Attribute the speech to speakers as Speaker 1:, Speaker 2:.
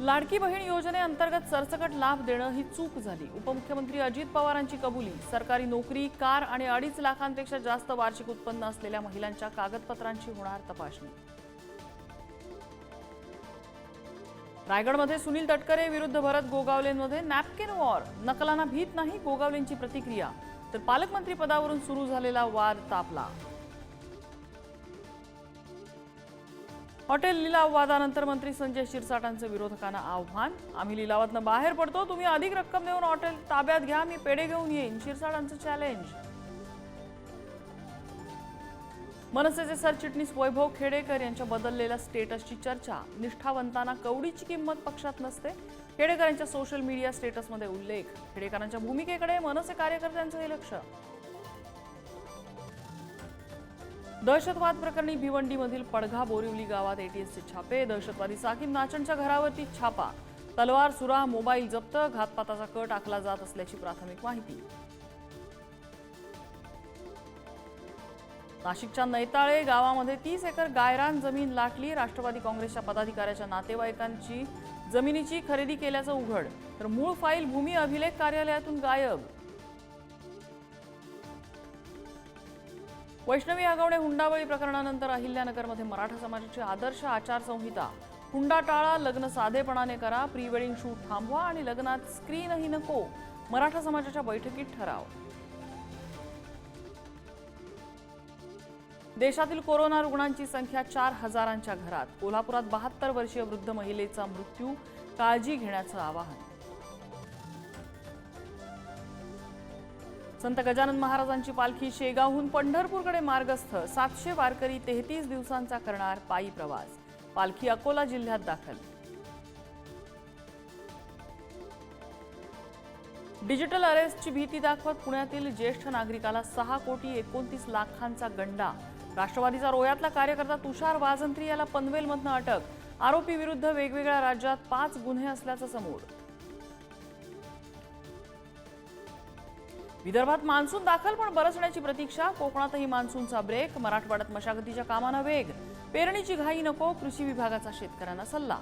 Speaker 1: लाडकी बहीण योजनेअंतर्गत सरसकट लाभ देणं ही चूक झाली. उपमुख्यमंत्री अजित पवारांची कबुली सरकारी नोकरी कार आणि अडीच लाखांपेक्षा जास्त वार्षिक उत्पन्न असलेल्या महिलांच्या कागदपत्रांची होणार तपासणी. रायगडमध्ये सुनील तटकरे विरुद्ध भरत गोगावलेंमध्ये नॅपकिन वॉर. नकलांना भीत नाही गोगावलेंची प्रतिक्रिया. तर पालकमंत्री पदावरून सुरू झालेला वाद तापला. हॉटेल लिलाव वादानंतर मंत्री संजय शिरसाटांचं विरोधकांना आव्हान. आम्ही लिलावातनं बाहेर पडतो. तुम्ही अधिक रक्कम देऊन हॉटेल ताब्यात घ्या. मी पेढे घेऊन येईन. शिरसाटांचं चॅलेंज मनसेचे सरचिटणीस वैभव खेडेकर यांच्या बदललेल्या स्टेटसची चर्चा. निष्ठावंतांना कवडीची किंमत पक्षात नसते. खेडेकर यांच्या सोशल मीडिया स्टेटसमध्ये उल्लेख. खेडेकरांच्या भूमिकेकडे मनसे कार्यकर्त्यांचंही लक्ष. दहशतवाद प्रकरणी भिवंडीमधील पडघा बोरिवली गावात एटीएसचे छापे दहशतवादी साकीब नाचणच्या घरावरती छापा. तलवार सुरा मोबाईल जप्त घातपाताचा कट आखला जात असल्याची प्राथमिक माहिती. नाशिकच्या नैताळे गावामध्ये तीस एकर गायरान जमीन लाटली. राष्ट्रवादी काँग्रेसच्या पदाधिकाऱ्याच्या नातेवाईकांची जमिनीची खरेदी केल्याचं उघड. तर मूळ फाईल भूमी अभिलेख कार्यालयातून गायब. वैष्णवी आगवणे हुंडाबळी प्रकरणानंतर अहिल्यानगरमध्ये मराठा समाजाची आदर्श आचारसंहिता. हुंडा टाळा लग्न साधेपणाने करा प्री वेडिंग शूट थांबवा आणि लग्नात स्क्रीनही नको. मराठा समाजाच्या बैठकीत ठराव. देशातील कोरोना रुग्णांची संख्या चार हजारांच्या घरात. कोल्हापुरात बहात्तर वर्षीय वृद्ध महिलेचा मृत्यू. काळजी घेण्याचं आवाहन. संत गजानन महाराजांची पालखी शेगावहून पंढरपूरकडे मार्गस्थ सातशे वारकरी तेहतीस दिवसांचा करणार पायी प्रवास. पालखी अकोला जिल्ह्यात दाखल. डिजिटल अरेस्टची भीती दाखवत पुण्यातील ज्येष्ठ नागरिकाला सहा कोटी एकोणतीस लाखांचा गंडा. राष्ट्रवादीचा रोयातला कार्यकर्ता तुषार वाजंत्री याला पनवेलमधनं अटक. आरोपी विरुद्ध वेगवेगळ्या राज्यात पाच गुन्हे असल्याचं समोर. विदर्भात मान्सून दाखल पण बरसण्याची प्रतीक्षा. कोकणातही मान्सूनचा ब्रेक मराठवाड्यात मशागतीच्या कामानं वेग. पेरणीची घाई नको. कृषी विभागाचा शेतकऱ्यांना सल्ला.